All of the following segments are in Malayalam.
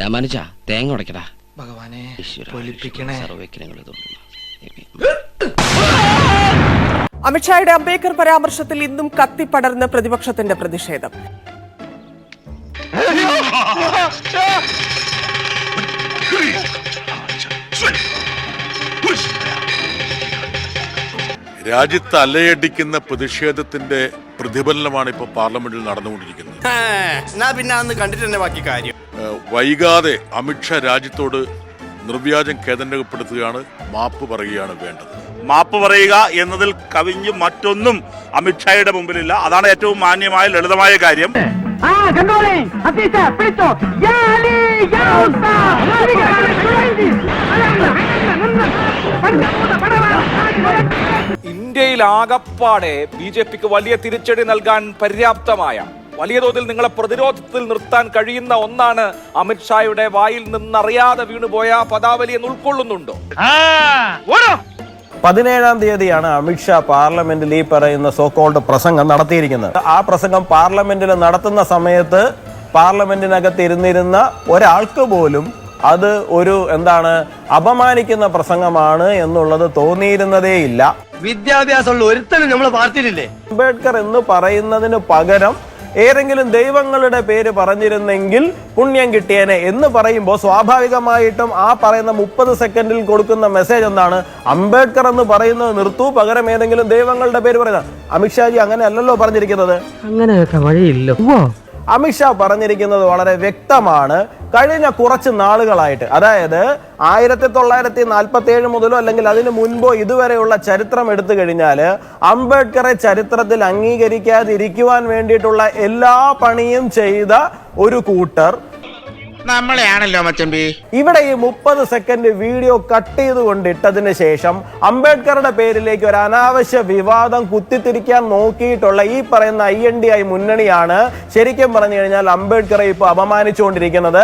രാമാനുജ തേങ്ങ ഉടക്കടാ ഭഗവാനെ പൊലിപ്പിക്കണേ. അമിത്ഷായുടെ അംബേദ്കർ പരാമർശത്തിൽ ഇന്നും കത്തിപ്പടർന്ന് പ്രതിപക്ഷത്തിന്റെ പ്രതിഷേധം. രാജ്യത്ത് അലയടിക്കുന്ന പ്രതിഷേധത്തിന്റെ പ്രതിഫലനമാണ് ഇപ്പോൾ പാർലമെന്റിൽ നടന്നുകൊണ്ടിരിക്കുന്നത്. എന്നാ പിന്നെ അന്ന് കണ്ടിട്ട് തന്നെ ബാക്കി കാര്യം. വൈകാതെ അമിത്ഷാ രാജ്യത്തോട് നിർവ്യാജം കേന്ദ്രപ്പെടുത്തുകയാണ് മാപ്പ് പറയുകയാണ് വേണ്ടത്. മാപ്പ് പറയുക എന്നതിൽ കവിഞ്ഞ് മറ്റൊന്നും അമിത്ഷായുടെ മുമ്പിലില്ല. അതാണ് ഏറ്റവും മാന്യമായ ലളിതമായ കാര്യം. ഇന്ത്യയിൽ ആകപ്പാടെ ബി ജെ പിക്ക് വലിയ തിരിച്ചടി നൽകാൻ പര്യാപ്തമായ വലിയ തോതിൽ നിങ്ങളെ പ്രതിരോധത്തിൽ നിർത്താൻ കഴിയുന്ന ഒന്നാണ് അമിത്ഷായുടെ വായിൽ നിന്നറിയാതെ വീണുപോയ പദാവലി എന്ന് ഉൾക്കൊള്ളുന്നുണ്ടോ? പതിനേഴാം തീയതിയാണ് അമിത്ഷാ പാർലമെന്റിൽ ഈ പറയുന്ന സോക്കോൾഡ് പ്രസംഗം നടത്തിയിരിക്കുന്നത്. ആ പ്രസംഗം പാർലമെന്റിൽ നടത്തുന്ന സമയത്ത് പാർലമെന്റിനകത്ത് ഇരുന്നിരുന്ന ഒരാൾക്ക് പോലും അത് ഒരു എന്താണ് അപമാനിക്കുന്ന പ്രസംഗമാണ് എന്നുള്ളത് തോന്നിയിരുന്നതേയില്ല വിദ്യാഭ്യാസമുള്ള ഒരുത്തനും നമ്മളെ പാർട്ടിയിലില്ലേ? അംബേദ്കർ എന്ന് പറയുന്നതിന് പകരം ഏതെങ്കിലും ദൈവങ്ങളുടെ പേര് പറഞ്ഞിരുന്നെങ്കിൽ പുണ്യം കിട്ടിയേനെ എന്ന് പറയുമ്പോൾ സ്വാഭാവികമായിട്ടും ആ പറയുന്ന മുപ്പത് സെക്കൻഡിൽ കൊടുക്കുന്ന മെസ്സേജ് എന്താണ്? അംബേദ്കർ എന്ന് പറയുന്നത് നിർത്തു പകരം ഏതെങ്കിലും ദൈവങ്ങളുടെ പേര് പറയുന്നത് അമിത്ഷാജി അങ്ങനെ അല്ലല്ലോ പറഞ്ഞിരിക്കുന്നത്. അങ്ങനെയൊക്കെ വഴിയില്ല. അമിത്ഷാ പറഞ്ഞിരിക്കുന്നത് വളരെ വ്യക്തമാണ്. കഴിഞ്ഞ കുറച്ച് നാളുകളായിട്ട് അതായത് ആയിരത്തി തൊള്ളായിരത്തി നാൽപ്പത്തി ഏഴ് മുതലോ അല്ലെങ്കിൽ അതിന് മുൻപോ ഇതുവരെയുള്ള ചരിത്രം എടുത്തു കഴിഞ്ഞാൽ അംബേദ്കറെ ചരിത്രത്തിൽ അംഗീകരിക്കാതിരിക്കുവാൻ വേണ്ടിയിട്ടുള്ള എല്ലാ പണിയും ചെയ്ത ഒരു കൂട്ടർ നമ്മളെയാണല്ലോ മച്ചമ്പി. ഇവിടെ ഈ മുപ്പത് സെക്കൻഡ് വീഡിയോ കട്ട് ചെയ്ത് കൊണ്ടിട്ടതിന് ശേഷം അംബേദ്കറുടെ പേരിലേക്ക് ഒരു അനാവശ്യ വിവാദം കുത്തിത്തിരിക്കാൻ നോക്കിയിട്ടുള്ള ഈ പറയുന്ന ഐ എൻ ഡി ഐ മുന്നണിയാണ് ശരിക്കും പറഞ്ഞു കഴിഞ്ഞാൽ അംബേദ്കറെ ഇപ്പൊ അപമാനിച്ചുകൊണ്ടിരിക്കുന്നത്.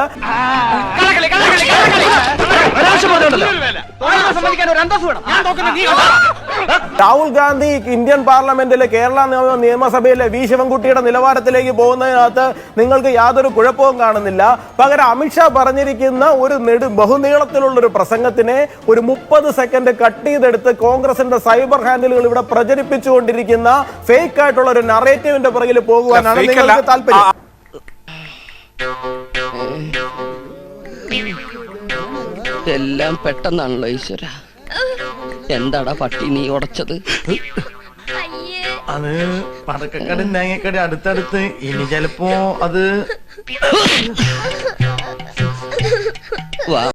രാഹുൽ ഗാന്ധി ഇന്ത്യൻ പാർലമെന്റിലെ കേരള നിയമ- നിയമസഭയിലെ വി ശിവൻകുട്ടിയുടെ നിലവാരത്തിലേക്ക് പോകുന്നതിനകത്ത് നിങ്ങൾക്ക് യാതൊരു കുഴപ്പവും കാണുന്നില്ല. പകരം അമിത്ഷാ പറഞ്ഞിരിക്കുന്ന ഒരു നെടു ബഹുനീളത്തിലുള്ള ഒരു പ്രസംഗത്തിനെ ഒരു മുപ്പത് സെക്കൻഡ് കട്ട് ചെയ്തെടുത്ത് കോൺഗ്രസിന്റെ സൈബർ ഹാൻഡിലുകൾ ഇവിടെ പ്രചരിപ്പിച്ചുകൊണ്ടിരിക്കുന്ന ഫേക്ക് ആയിട്ടുള്ള ഒരു നറേറ്റീവിന്റെ പുറകിൽ പോകുവാനാണ് നിങ്ങൾക്ക്. താല്പര്യം. എല്ലാം പെട്ടെന്നാണല്ലോ ഈശ്വര. എന്താടാ പട്ടി നീ ഉടച്ചത്? അത് പടക്കക്കട തേങ്ങക്കട അടുത്തടുത്ത്. ഇനി ചിലപ്പോ അത് വാ.